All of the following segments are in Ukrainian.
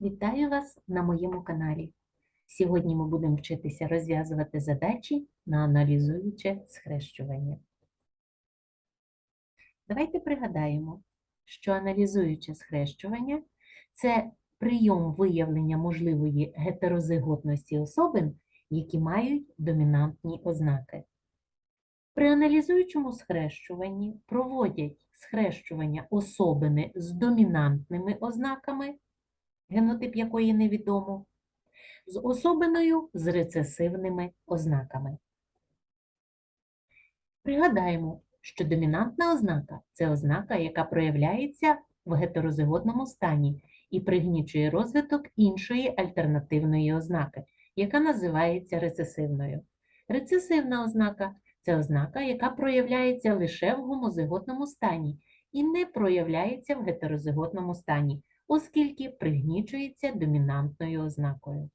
Вітаю вас на моєму каналі. Сьогодні ми будемо вчитися розв'язувати задачі на аналізуюче схрещування. Давайте пригадаємо, що аналізуюче схрещування це прийом виявлення можливої гетерозиготності особин, які мають домінантні ознаки. При аналізуючому схрещуванні проводять схрещування особини з домінантними ознаками генотип якої невідомо, з особиною з рецесивними ознаками. Пригадаємо, що домінантна ознака це ознака, яка проявляється в гетерозиготному стані і пригнічує розвиток іншої альтернативної ознаки, яка називається рецесивною. Рецесивна ознака це ознака, яка проявляється лише в гомозиготному стані і не проявляється в гетерозиготному стані оскільки пригнічується домінантною ознакою.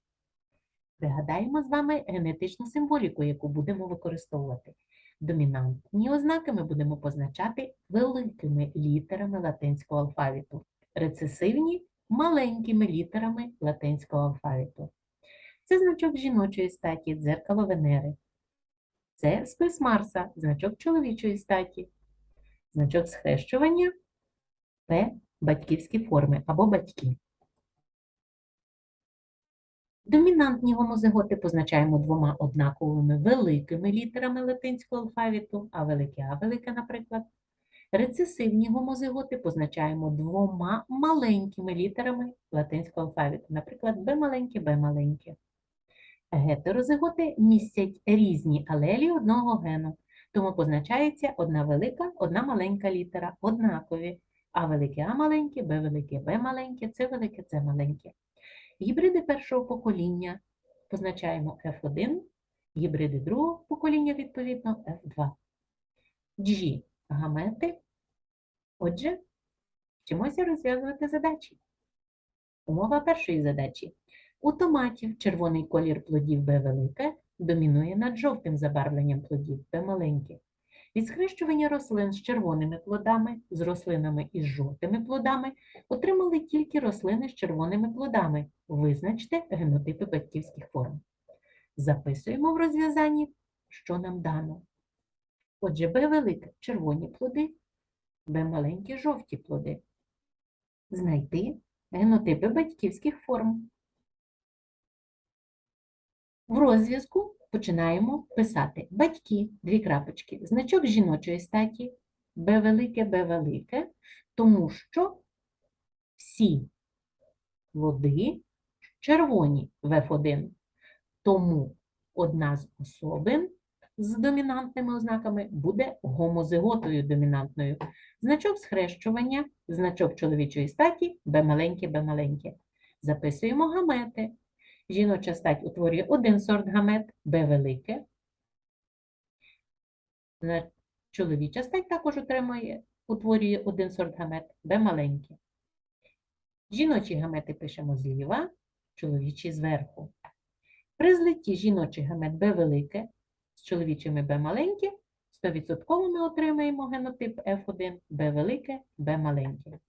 Пригадаємо з вами генетичну символіку, яку будемо використовувати. Домінантні ознаки ми будемо позначати великими літерами латинського алфавіту, рецесивні маленькими літерами латинського алфавіту. Це значок жіночої статі, дзеркало Венери. Це спис Марса, значок чоловічої статі, значок схрещування П батьківські форми або батьки. Домінантні гомозиготи позначаємо двома однаковими великими літерами латинського алфавіту, а велике А велике, наприклад. Рецесивні гомозиготи позначаємо двома маленькими літерами латинського алфавіту, наприклад, Б маленьке, Б маленьке. Гетерозиготи містять різні алелі одного гену, тому позначається одна велика, одна маленька літера, однакові. А велике А маленьке, Б велике, Б маленьке, С велике, С маленьке. Гібриди першого покоління позначаємо F1, гібриди другого покоління, відповідно, F2. G гамети. Отже, вчимося розв'язувати задачі. Умова першої задачі. У томатів червоний колір плодів Б велике домінує над жовтим забарвленням плодів Б маленьке. Від схрещування рослин з червоними плодами з рослинами із жовтими плодами отримали тільки рослини з червоними плодами. Визначте генотипи батьківських форм. Записуємо в розв'язанні, що нам дано. Отже, Б велике червоні плоди, Б маленькі жовті плоди. Знайти генотипи батьківських форм. В розв'язку починаємо писати батьки, дві крапочки, значок жіночої статі, Б велике, Б велике, тому що всі води червоні в F1. Тому одна з особин з домінантними ознаками буде гомозиготою домінантною. Значок схрещування, значок чоловічої статі, Б маленьке, Б маленьке. Записуємо гамети. Жіноча стать утворює один сорт гамет, Б велике. Чоловіча стать також утримує, утворює один сорт гамет, Б маленьке. Жіночі гамети пишемо зліва, чоловічі зверху. При злитті жіночий гамет Б велике з чоловічими Б маленьке, 100% ми отримаємо генотип F1, Б велике, Б маленьке.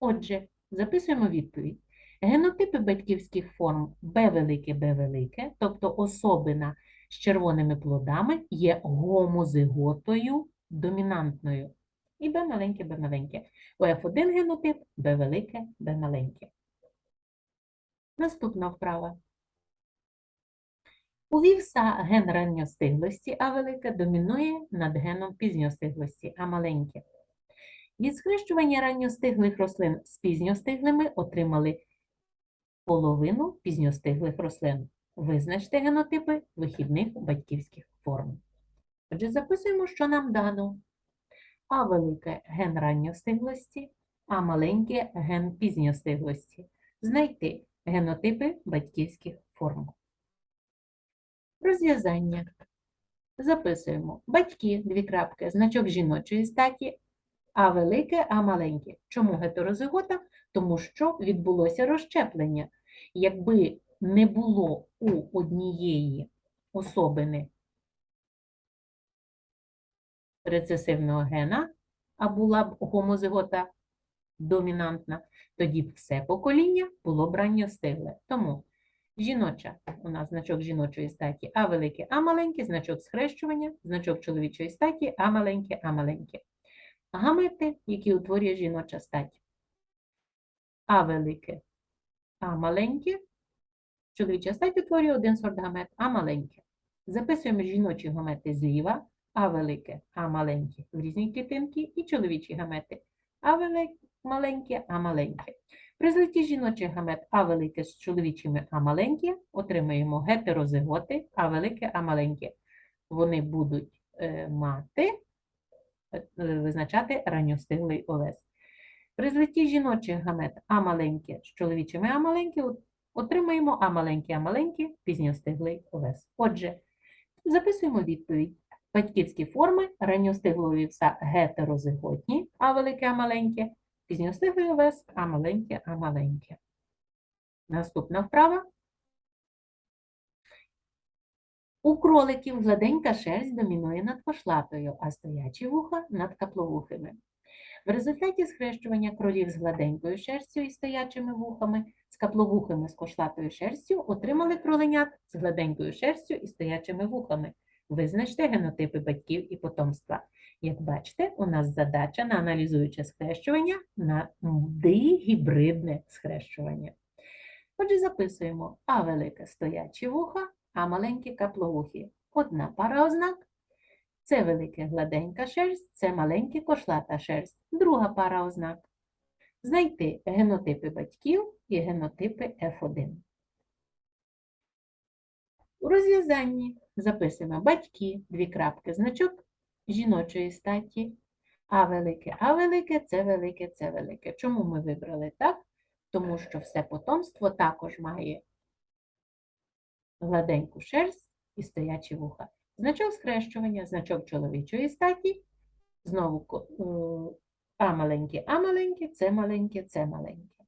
Отже, записуємо відповідь. Генотипи батьківських форм Б велике, Б велике, тобто особина з червоними плодами є гомозиготою домінантною. І Б маленьке, Б маленьке. У F1 генотип Б велике, Б маленьке. Наступна вправа. У вівса ген ранньостиглості А велике домінує над геном пізньостиглості А маленьке. Від схрещування ранньостиглих рослин з пізньостиглими отримали половину пізньостиглих рослин. Визначте генотипи вихідних батьківських форм. Отже, записуємо, що нам дано. А велике ген ранньостиглості, а маленьке ген пізньостиглості. Знайти генотипи батьківських форм. Розв'язання. Записуємо батьки, дві крапки, значок жіночої статі, а велике, а маленьке. Чому гетерозигота? Тому що відбулося розщеплення. Якби не було у однієї особини рецесивного гена, а була б гомозигота домінантна, тоді б все покоління було б ранньостигле. Тому жіноча, у нас значок жіночої статі А велике, А маленьке, значок схрещування, значок чоловічої статі А маленьке, А маленьке. Гамети, які утворює жіноча стать. А велике, А маленьке. Чоловіча стать утворює один сорт гамет, А маленьке. Записуємо жіночі гамети зліва, А велике, А маленьке в різні клітинки і чоловічі гамети. А велике, маленьке, А маленьке. При злитті жіночих гамет А велике з чоловічими А маленьке отримаємо гетерозиготи А велике, А маленьке. Вони будуть е, мати, визначати ранньостиглий овес. При злитті жіночих гамет А маленьке з чоловічими А маленьке отримаємо А маленьке, А маленьке, пізньостиглий овес. Отже, записуємо відповідь. Батьківські форми ранньостиглого вівса гетерозиготні, А велике, А маленьке, пізньостиглий овес, А маленьке, А маленьке. Наступна вправа. У кроликів гладенька шерсть домінує над пошлатою, а стоячі вуха над капловухими. В результаті схрещування кролів з гладенькою шерстю і стоячими вухами, з капловухими з кошлатою шерстю отримали кроленят з гладенькою шерстю і стоячими вухами. Визначте генотипи батьків і потомства. Як бачите, у нас задача на аналізуюче схрещування на дигібридне схрещування. Отже, записуємо А велике стоячі вуха, А маленькі капловухи. Одна пара ознак. Це велике гладенька шерсть, це маленьке кошлата шерсть. Друга пара ознак. Знайти генотипи батьків і генотипи F1. У розв'язанні записуємо батьки, дві крапки, значок жіночої статі. А велике, А велике, це велике, це велике. Чому ми вибрали так? Тому що все потомство також має гладеньку шерсть і стоячі вуха. Значок схрещування, значок чоловічої статі. Знову А маленьке, А маленьке, це маленьке, це маленьке.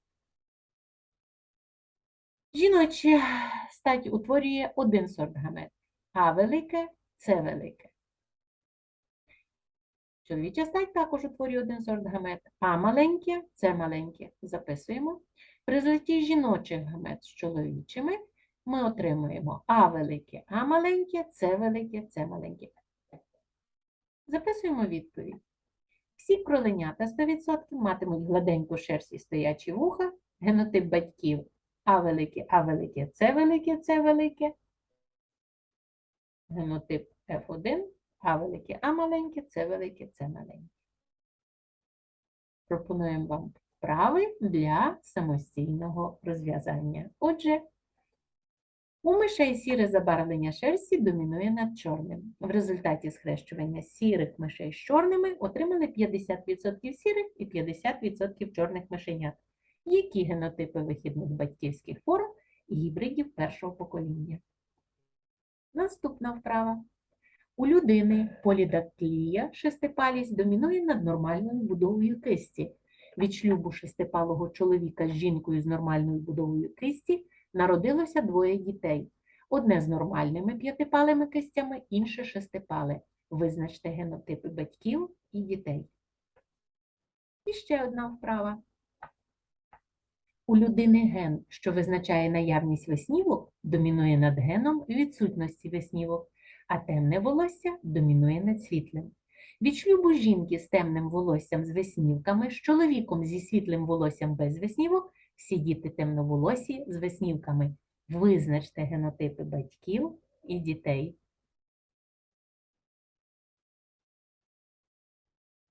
Жіноча стать утворює один сорт гамет. А велике, це велике. Чоловіча стать також утворює один сорт гамет. А маленьке, це маленьке. Записуємо. При злитті жіночих гамет з чоловічими ми отримуємо А велике, А маленьке, С велике, С маленьке. Записуємо відповідь. Всі кроленята 100% матимуть гладеньку шерсть і стоячі вуха, генотип батьків А велике, А велике, С велике, С велике. Генотип F1, А велике, А маленьке, С велике, С маленьке. Пропонуємо вам вправи для самостійного розв'язання. Отже, у мишей сіре забарвлення шерсті домінує над чорним. В результаті схрещування сірих мишей з чорними отримали 50% сірих і 50% чорних мишенят. Які генотипи вихідних батьківських форм гібридів першого покоління? Наступна вправа. У людини полідактилія шестипалість домінує над нормальною будовою кисті. Від шлюбу шестипалого чоловіка з жінкою з нормальною будовою кисті народилося двоє дітей. Одне з нормальними п'ятипалими кистями, інше шестипале. Визначте генотипи батьків і дітей. І ще одна вправа. У людини ген, що визначає наявність веснівок, домінує над геном відсутності веснівок, а темне волосся домінує над світлим. Від шлюбу жінки з темним волоссям з веснівками, з чоловіком зі світлим волоссям без веснівок, всі діти темноволосі з веснівками. Визначте генотипи батьків і дітей.